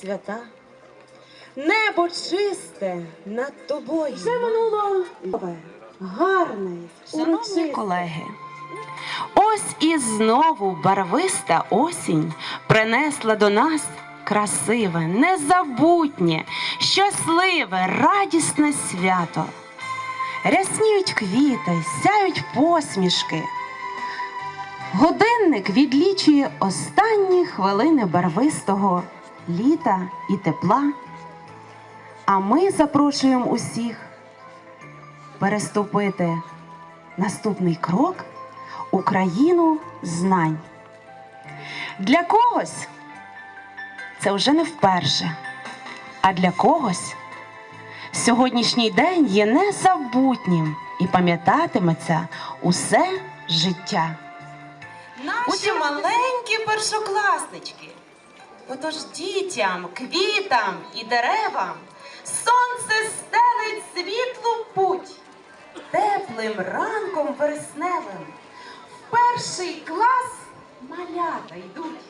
свята, небо чисте над тобою. Все минуло гарне, Шановні колеги, ось і знову барвиста осінь принесла до нас красиве, незабутнє, щасливе, радісне свято. Рясніють квіти, сяють посмішки. Годинник відлічує останні хвилини барвистого літа і тепла. А ми запрошуємо усіх переступити наступний крок у країну знань. Для когось це вже не вперше, а для когось сьогоднішній день є незабутнім і пам'ятатиметься усе життя. Усі маленькі першокласнички. Отож дітям, квітам і деревам сонце стелить світлу путь теплим ранком вересневим. В перший клас малята йдуть.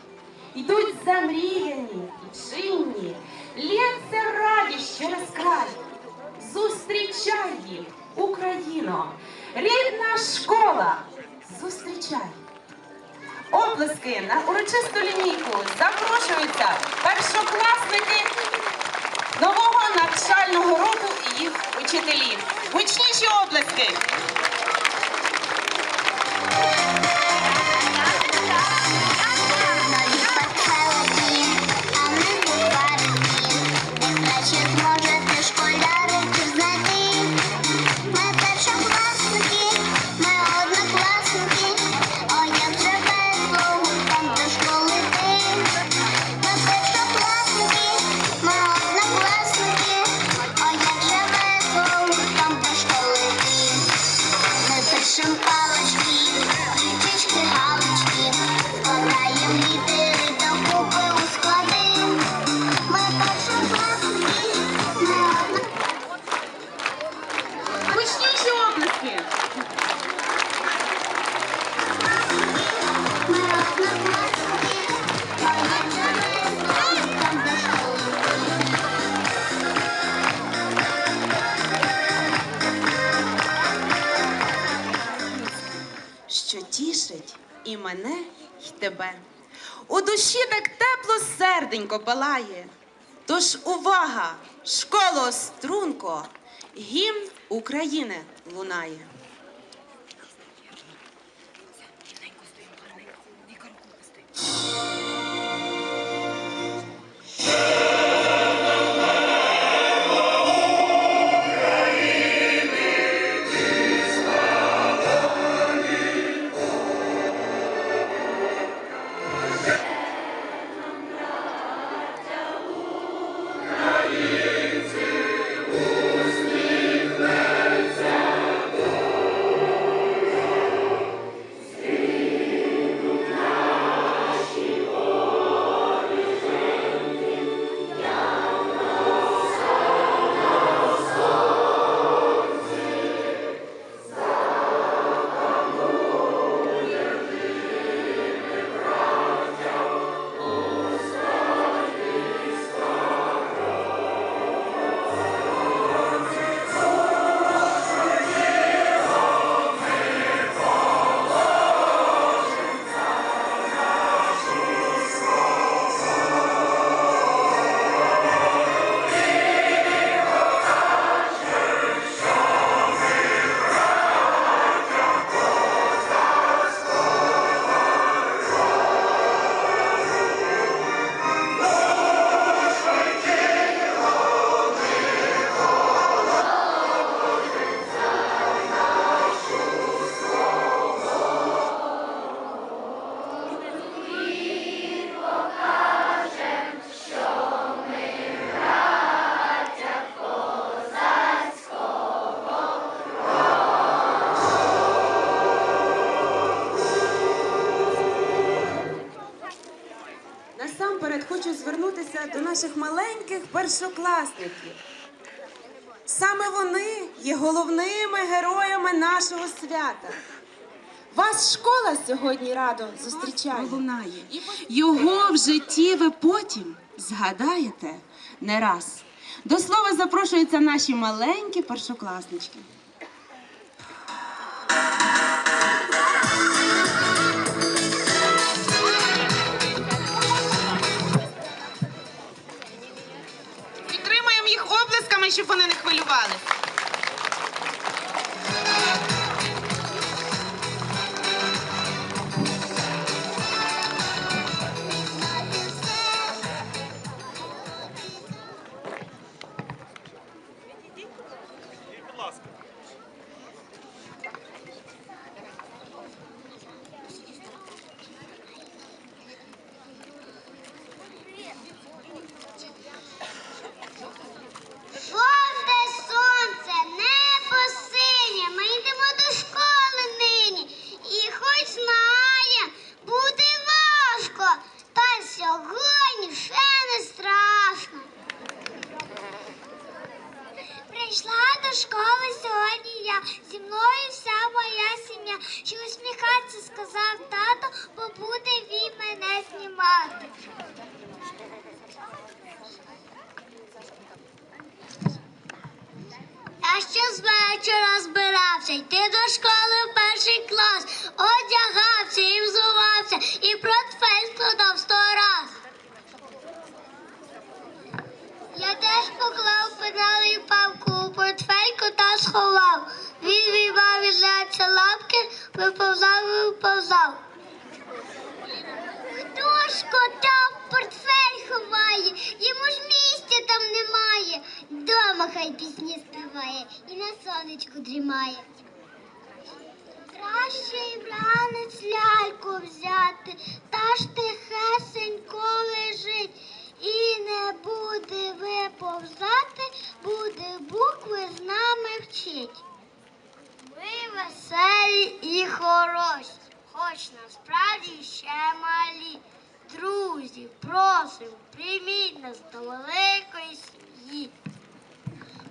Йдуть замріяні і чинні, лється радість через край. Зустрічай їх, Україно, рідна школа, зустрічай. Оплески на урочисту лінійку запрошуються першокласники нового навчального року і їх учителі. Гучніші оплески! тебе. У душі так тепло серденько палає. Тож увага, школо струнко, гімн України лунає. Yeah. Наших маленьких першокласників. Саме вони є головними героями нашого свята. Вас школа сьогодні радо зустрічає. лунає. Його в житті ви потім згадаєте не раз. До слова запрошуються наші маленькі першокласнички. Щоб вони не хвилювалися. Перший одягався і взувався, і портфель складав сто раз. Я теж поклав пенали і папку у портфельку та сховав. Він віймав із зайця лапки, виповзав і виповзав. Хто ж кота в портфель ховає? Йому ж місця там немає. Дома хай пісні співає і на сонечку дрімає. Краще вранець ляльку взяти, та ж тихесенько лежить. І не буде виповзати, буде букви з нами вчить. Ми веселі і хороші, хоч насправді ще малі. Друзі, просимо, прийміть нас до великої сім'ї.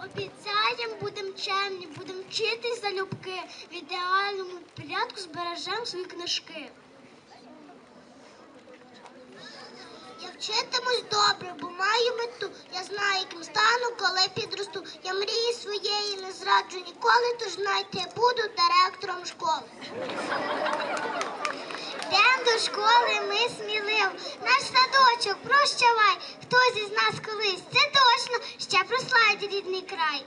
Обіцяємо, будемо чемні, будемо вчитись залюбки. В ідеальному порядку збережемо свої книжки. Я вчитимусь добре, бо маю мету. Я знаю, яким стану, коли підросту. Я мрії своєї не зраджу ніколи, тож знайте, я буду директором школи. Йдемо до школи, ми сміливо. Наш садочок, прощавай. Хтось із нас колись, це точно, ще прославить рідний край.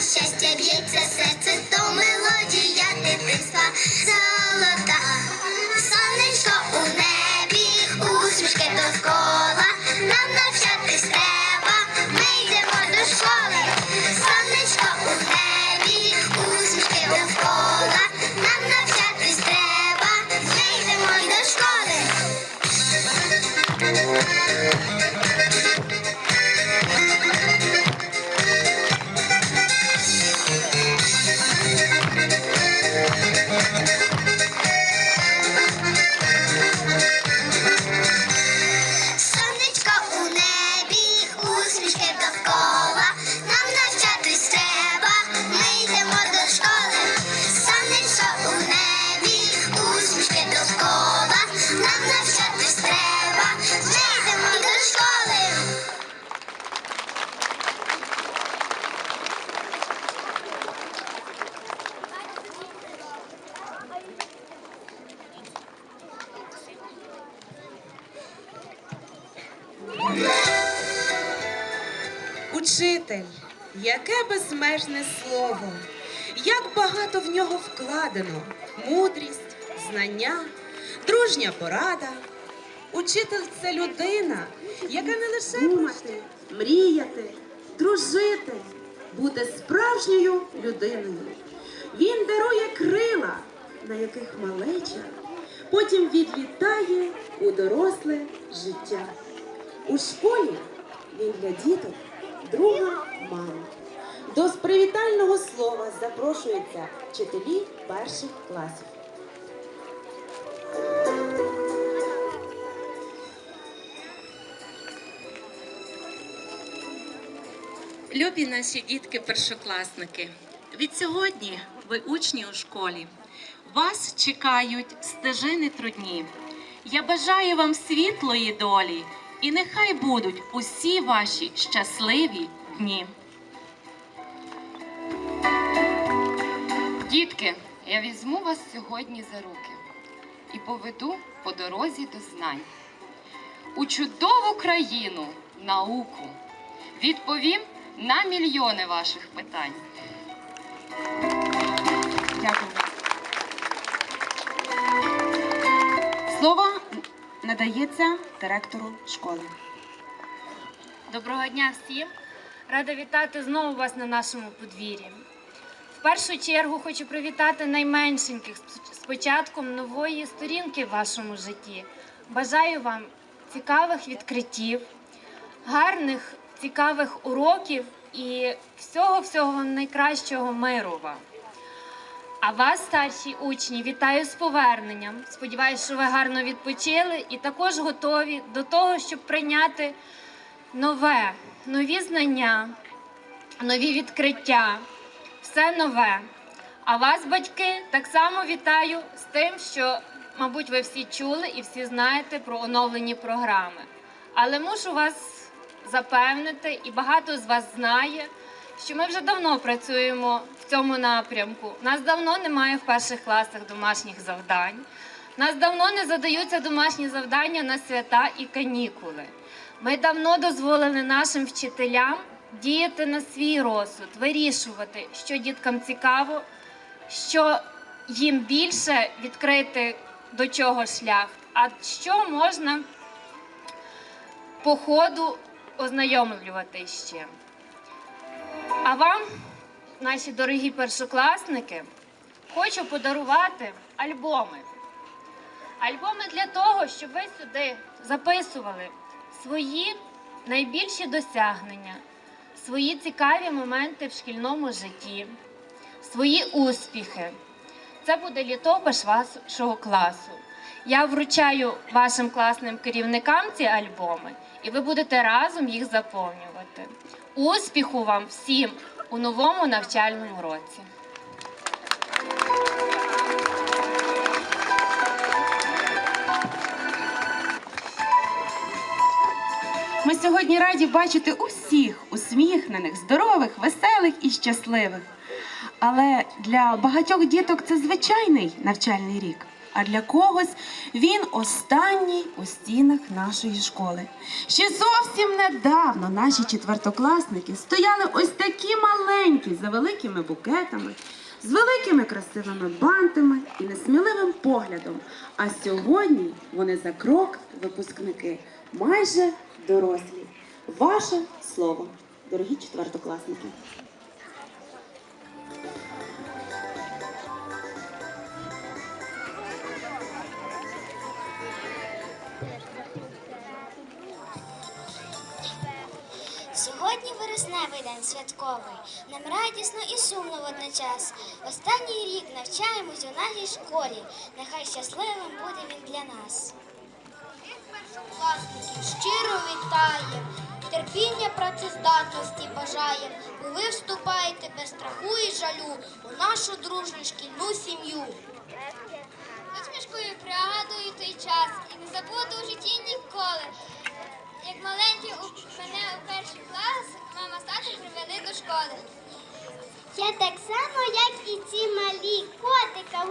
Сміється, а від щастя безмежне слово, як багато в нього вкладено, мудрість, знання, дружня порада. Учитель це людина, яка не лише Думати, мріяти, дружити, бути справжньою людиною. Він дарує крила, на яких малеча потім відлітає у доросле життя. У школі він для діток друга мама. До привітального слова запрошуються вчителі перших класів. Любі наші дітки-першокласники, від сьогодні ви учні у школі. Вас чекають стежини трудні. Я бажаю вам світлої долі, і нехай будуть усі ваші щасливі дні. Дітки, я візьму вас сьогодні за руки і поведу по дорозі до знань. У чудову країну, науку. Відповім на мільйони ваших питань. Дякую. Слово надається директору школи. Доброго дня всім! Рада вітати знову вас на нашому подвір'ї. Першу чергу хочу привітати найменшеньких з- початком нової сторінки в вашому житті. Бажаю вам цікавих відкриттів, гарних, цікавих уроків і всього-всього найкращого миру вам. А вас, старші учні, вітаю з поверненням. Сподіваюсь, що ви гарно відпочили і також готові до того, щоб прийняти нове, нові знання, нові відкриття, все нове. А вас, батьки, так само вітаю з тим, що, мабуть, ви всі чули і всі знаєте про оновлені програми. Але мушу вас запевнити, і багато з вас знає, що ми вже давно працюємо в цьому напрямку. Нас давно немає в перших класах домашніх завдань. Нас давно не задаються домашні завдання на свята і канікули. Ми давно дозволили нашим вчителям діяти на свій розсуд, вирішувати, що діткам цікаво, що їм більше відкрити до чого шлях, а що можна по ходу ознайомлювати ще. А вам, наші дорогі першокласники, хочу подарувати альбоми. Альбоми для того, щоб ви сюди записували свої найбільші досягнення, свої цікаві моменти в шкільному житті, свої успіхи. Це буде літопиш вашого класу. Я вручаю вашим класним керівникам ці альбоми, і ви будете разом їх заповнювати. Успіху вам всім у новому навчальному році! Сьогодні раді бачити усіх усміхнених, здорових, веселих і щасливих. Але для багатьох діток це звичайний навчальний рік. А для когось він останній у стінах нашої школи. Ще зовсім недавно наші четвертокласники стояли ось такі маленькі за великими букетами, з великими красивими бантами і несміливим поглядом. А сьогодні вони за крок, випускники, майже дорослі. Ваше слово, дорогі четвертокласники. Сьогодні вересневий день святковий. Нам радісно і сумно водночас. Останній рік навчаємось у нашій школі. Нехай щасливим буде він для нас. Щиро вітає, терпіння працездатності бажає, бо ви вступаєте без страху і жалю у нашу дружню шкільну сім'ю. З пригадую той час і не забуду в житті ніколи. Як маленький у мене у перший клас, мама з татом привели до школи. Я так само, як і ці малі, котика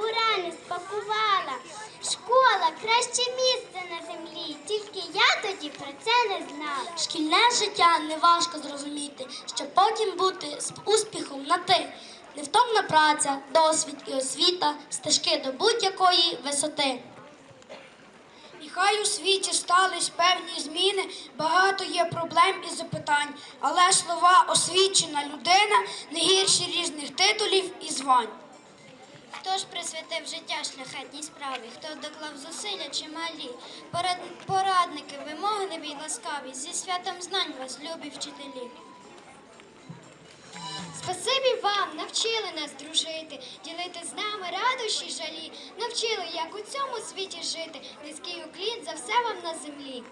це не знала. Шкільне життя не важко зрозуміти, щоб потім бути з успіхом на ти. Невтомна праця, досвід і освіта, стежки до будь-якої висоти. І хай у світі стались певні зміни, багато є проблем і запитань, але слова освічена людина не гірші різних титулів і звань. Хто ж присвятив життя шляхетній справі, хто доклав зусилля чималі, Порад- порадники, вимогливі й ласкаві, зі святом знань вас, любі вчителі. Спасибі вам, навчили нас дружити, ділити з нами радощі жалі, навчили, як у цьому світі жити, низький уклін за все вам на землі.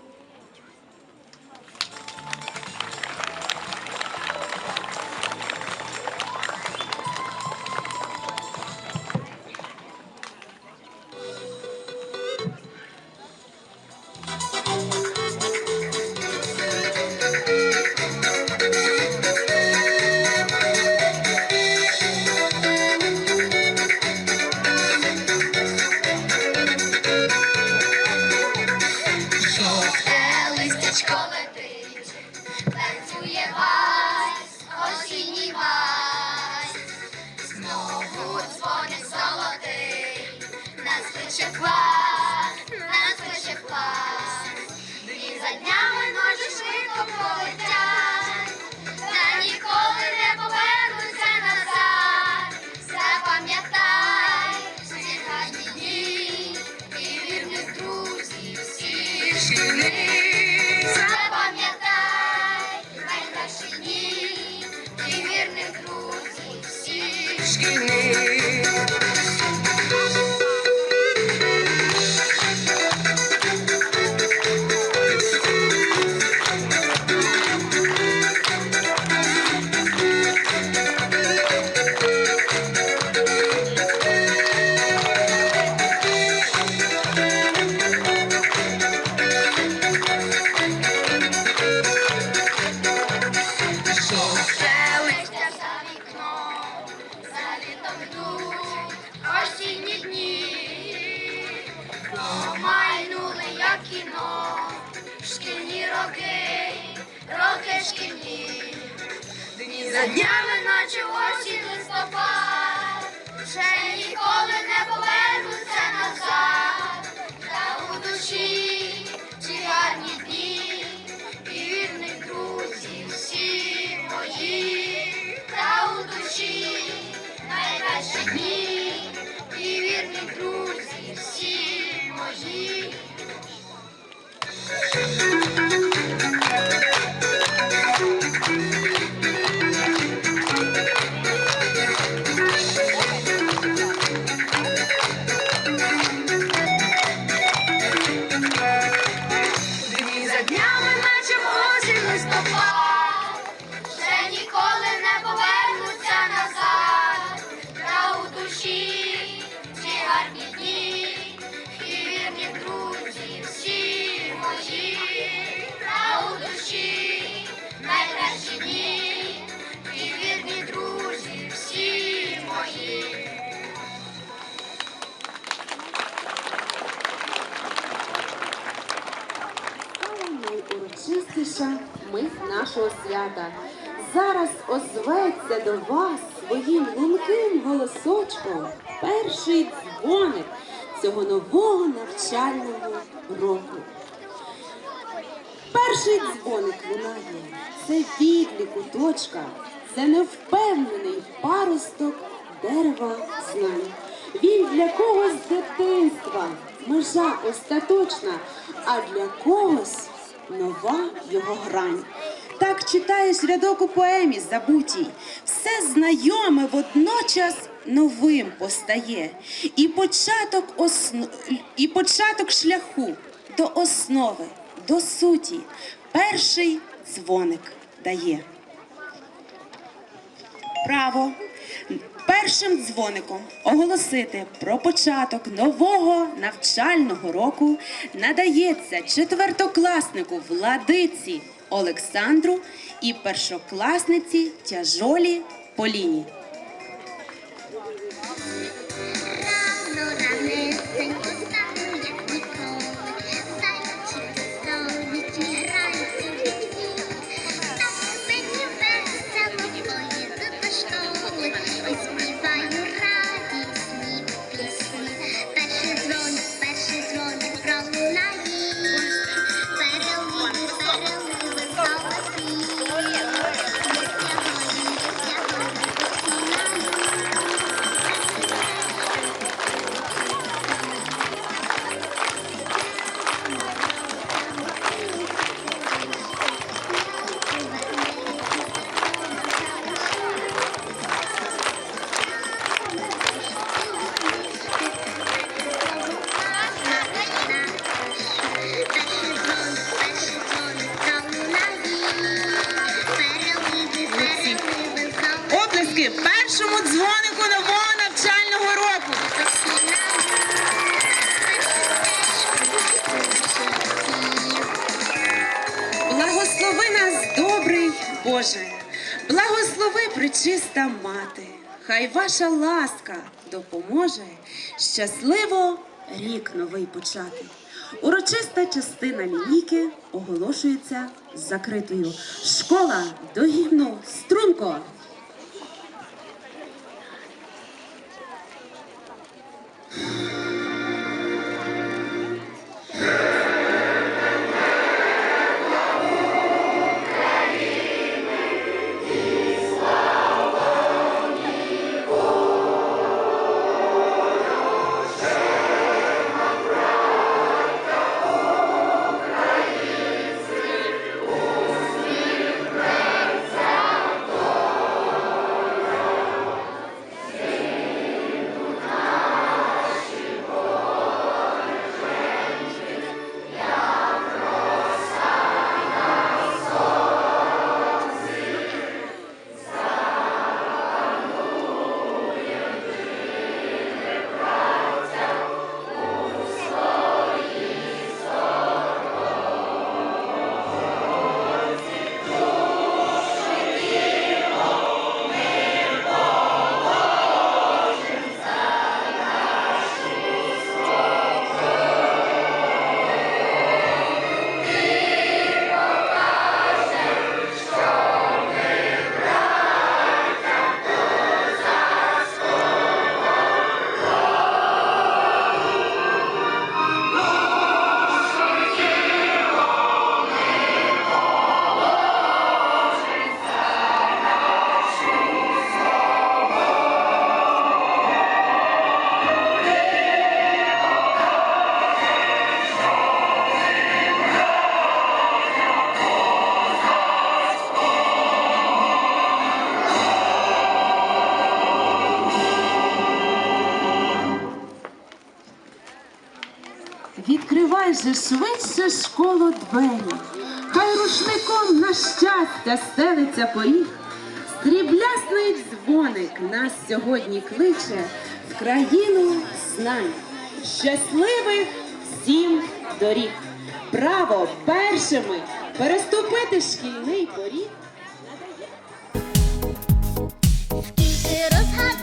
За днями, наче осінь листопад, вже ніколи не повернуться назад, та у душі ці гарні дні. І вірних друзів всі мої, та у душі найкращі дні. І вірних друзів всі мої. Голосочком перший дзвоник цього нового навчального року. Перший дзвоник лунає. Це відлік у точка, це невпевнений паросток дерева знань. Він для когось дитинства, межа остаточна, а для когось нова його грань. Так читаєш рядок у поемі забутій, все знайоме водночас новим постає, і початок осно... і початок шляху до основи, до суті, перший дзвоник дає. Право першим дзвоником оголосити про початок нового навчального року надається четвертокласнику Владиці Олександру і першокласниці Тяжолі Поліні. Ваша ласка допоможе щасливо рік новий почати. Урочиста частина лінійки оголошується закритою. Школа до гімну струнко. Швидше школо двері, хай рушником на щастя стелиться поріг. Стріблясний дзвоник нас сьогодні кличе в країну знань. Щасливих всім доріг! Право першими переступити шкільний поріг. Розгадай